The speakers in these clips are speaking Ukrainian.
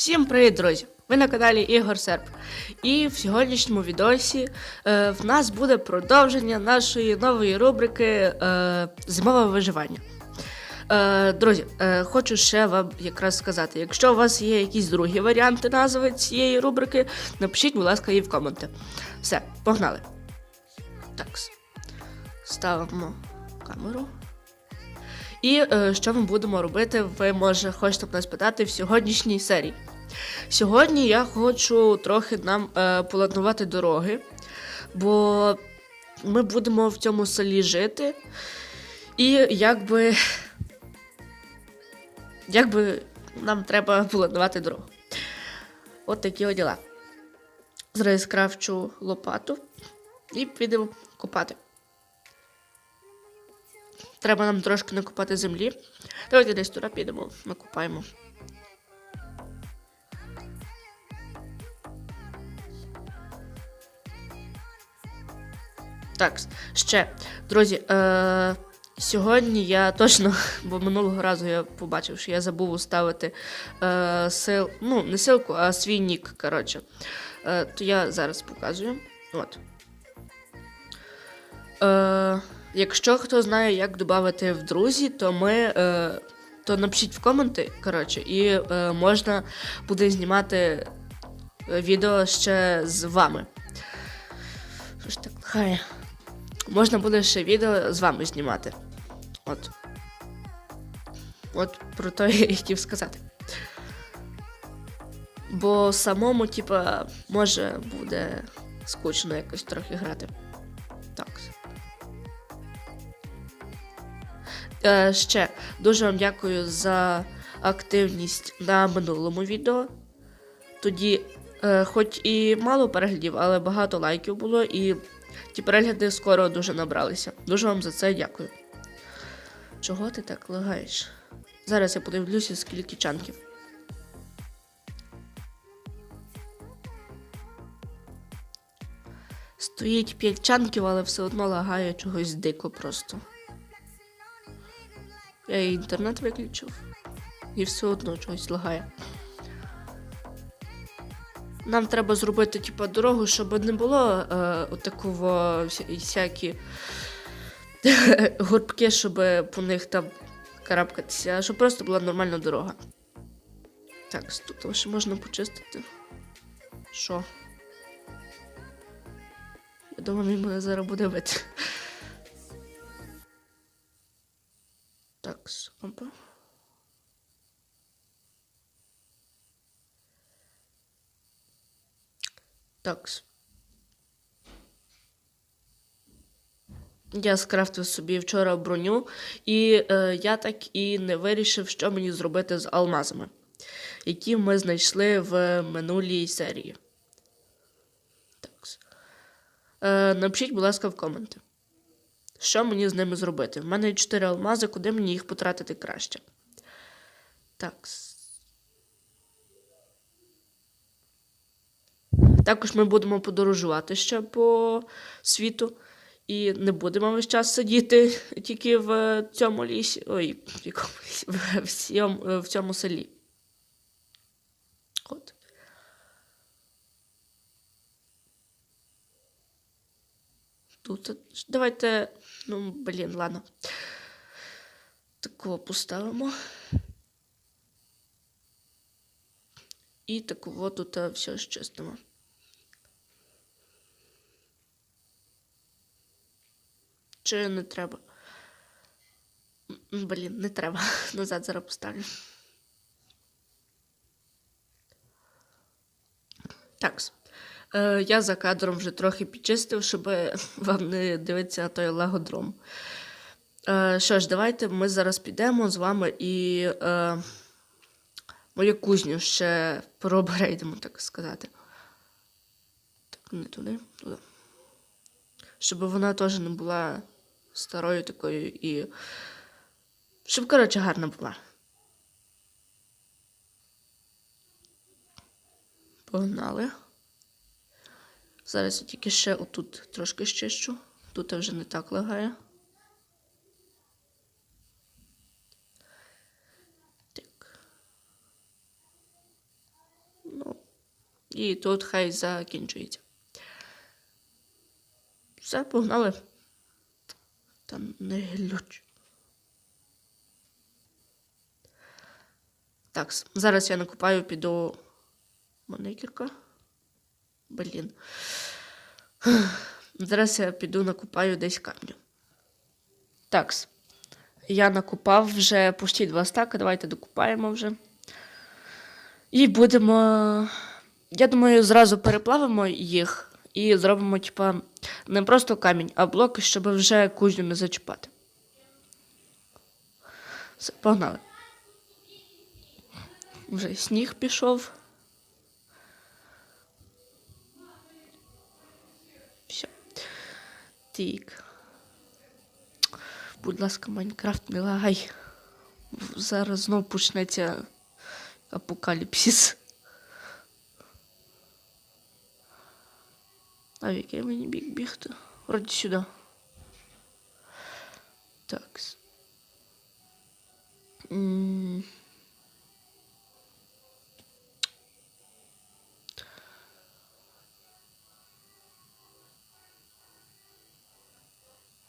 Всім привіт, друзі! Ви на каналі Ігор Серб. І в сьогоднішньому відосі е, в нас буде продовження нашої нової рубрики е, Зимове виживання. Е, друзі, е, хочу ще вам якраз сказати: якщо у вас є якісь другі варіанти назви цієї рубрики, напишіть, будь ласка, її в коменти. Все, погнали. Так. Ставимо камеру. І е, що ми будемо робити, ви може хочете нас питати в сьогоднішній серії. Сьогодні я хочу трохи нам е, полатнувати дороги, бо ми будемо в цьому селі жити. І якби. Якби нам треба полатнувати дорогу. От такі от діла. Зараз скрафчу лопату і підемо копати. Треба нам трошки накопати землі. Давайте десь туди підемо, накопаємо. Так, ще, друзі, е, сьогодні я точно, бо минулого разу я побачив, що я забув уставити е, сил, ну, не силку, а свій нік, коротше. Е, то я зараз показую. От. Е, якщо хто знає, як додати в друзі, то ми. Е, то напишіть в коменти, коротше, і е, можна буде знімати е, відео ще з вами. Що ж так хай. Можна буде ще відео з вами знімати. От. От про то я хотів сказати. Бо самому, типа, може буде скучно якось трохи грати. Так. Е, ще дуже вам дякую за активність на минулому відео. Тоді, е, хоч і мало переглядів, але багато лайків було, і ті перегляди скоро дуже набралися. Дуже вам за це дякую. Чого ти так лагаєш? Зараз я подивлюся, скільки чанків. Стоїть 5 чанків, але все одно лагає чогось дико просто. Я і інтернет виключив. І все одно чогось лагає. Нам треба зробити, типа, дорогу, щоб не було е, отакого вся- всякі горбки, щоб по них там карабкатися, а щоб просто була нормальна дорога. Так, тут ще можна почистити. Що? Я думаю, він мене зараз буде бити. Такс. Я скрафтив собі вчора броню, і е, я так і не вирішив, що мені зробити з алмазами, які ми знайшли в минулій серії. Такс. Е, напишіть, будь ласка, в коменти. Що мені з ними зробити? В мене є 4 алмази, куди мені їх потратити краще. Такс. Також ми будемо подорожувати ще по світу. І не будемо весь час сидіти тільки в цьому лісі. Ой, в якому лісі? В, цьому, в цьому селі. От. Тут. Давайте. Ну, блін, ладно. Такого поставимо. І такого тут е, все щистимо. Чи не треба? Блін, не треба. Назад зараз поставлю. Так. Е, я за кадром вже трохи підчистив, щоб вам не дивитися на той лагодром. Е, що ж, давайте ми зараз підемо з вами і е, мою кузню ще пробрейдемо, так сказати. Так, не туди, туди. Щоб вона теж не була старою такою і. Щоб, коротше, гарна була. Погнали. Зараз я тільки ще отут трошки щищу. Тут вже не так лагає. Так. Ну, і тут хай закінчується. Все, погнали. Там не глюч. Так, зараз я накопаю, піду. Монекірка. Блін. Зараз я піду накопаю десь камню. Такс. Я накопав вже почти два стака. Давайте докупаємо вже. І будемо. Я думаю, зразу переплавимо їх і зробимо, типа, не просто камінь, а блоки, щоб вже кузню не зачіпати. Все, погнали. Вже сніг пішов. Все. Тік. Будь ласка, Майнкрафт, не лагай. Зараз знов почнеться апокаліпсис. А в який мені бік бігти? Вроді сюди. Так.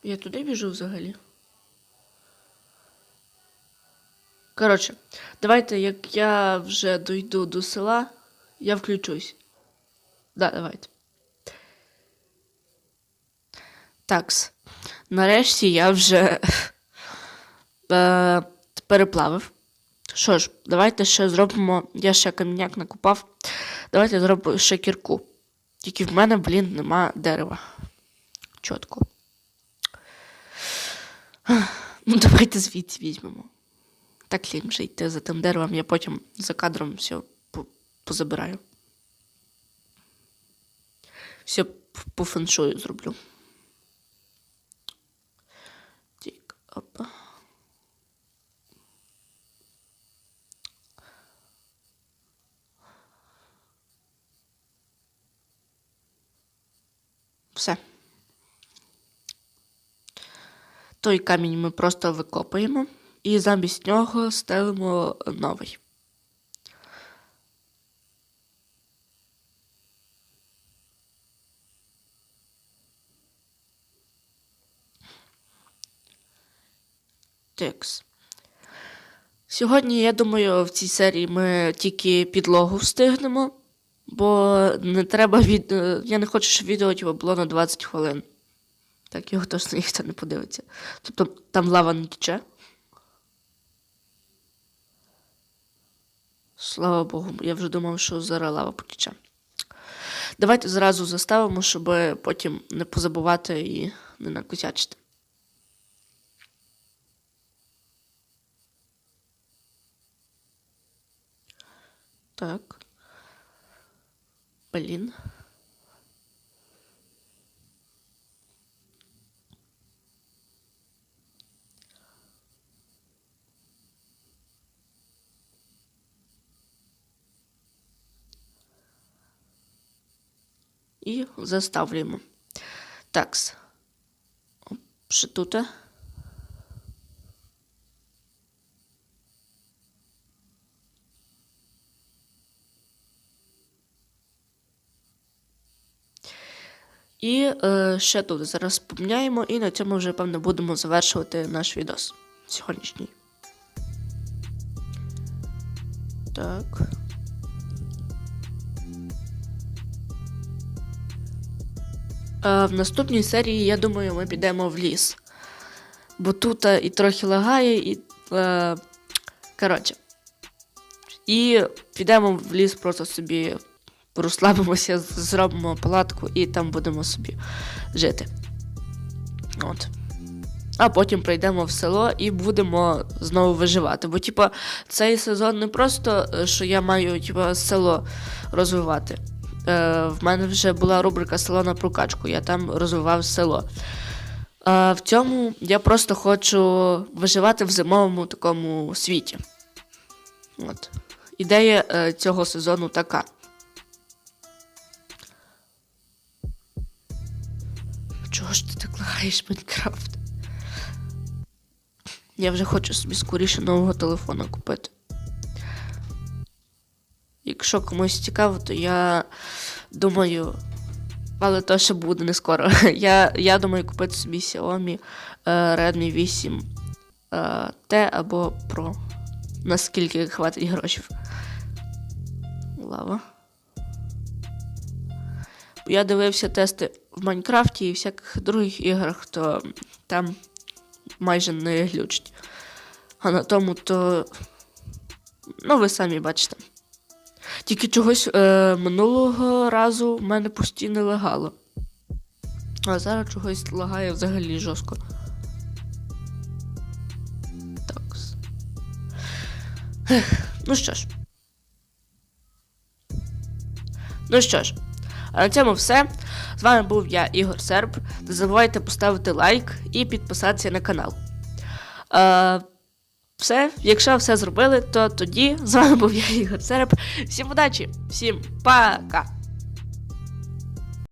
Я туди біжу взагалі. Коротше, давайте, як я вже дойду до села, я включусь. Да, давайте. Такс. Нарешті я вже е, переплавив. Що ж, давайте ще зробимо. Я ще камінняк накопав. Давайте зробимо ще кірку. Тільки в мене, блін, нема дерева. Чітко. Ну, давайте звідси візьмемо. Так лінь вже йти за тим деревом, я потім за кадром все позабираю. Все по феншую зроблю. Опа. Все. Той камінь ми просто викопаємо і замість нього ставимо новий. Текс. Сьогодні, я думаю, в цій серії ми тільки підлогу встигнемо, бо не треба від. е, Я не хочу, щоб відео типу, було на 20 хвилин. Так його точно ніхто не подивиться. Тобто там лава не тече. Слава Богу, я вже думав, що зараз лава потече. Давайте зразу заставимо, щоб потім не позабувати і не накосячити. Так. Блін. І заставлюємо. Такс. Ще тут. І е, ще тут зараз поміняємо, і на цьому вже, певно, будемо завершувати наш відос сьогоднішній. Так. Е, в наступній серії, я думаю, ми підемо в ліс. Бо тут е, і трохи лагає, і. Е, коротше. І підемо в ліс просто собі розслабимося, зробимо палатку і там будемо собі жити. От. А потім прийдемо в село і будемо знову виживати. Бо, типа, цей сезон не просто, е, що я маю типа, село розвивати. Е, в мене вже була рубрика Село на прокачку, я там розвивав село. А в цьому я просто хочу виживати в зимовому такому світі. От. Ідея е, цього сезону така. Лагаєш Майнкрафт? Я вже хочу собі скоріше нового телефона купити. Якщо комусь цікаво, то я думаю, але то ще буде не скоро. Я, я думаю купити собі Xiaomi е, Redmi 8 е, T або Pro. Наскільки хватить грошей. Лава. Я дивився тести в Майнкрафті і всяких других іграх, то там майже не глючить. А на тому то. Ну, ви самі бачите. Тільки чогось е, минулого разу в мене постійно лагало. А зараз чогось лагає взагалі жорстко. Так. Ну що ж. Ну що ж, а на цьому все. З вами був я, Ігор Серб. Не забувайте поставити лайк і підписатися на канал. Е, все, якщо все зробили, то тоді з вами був я, Ігор Серб. Всім удачі, всім пока!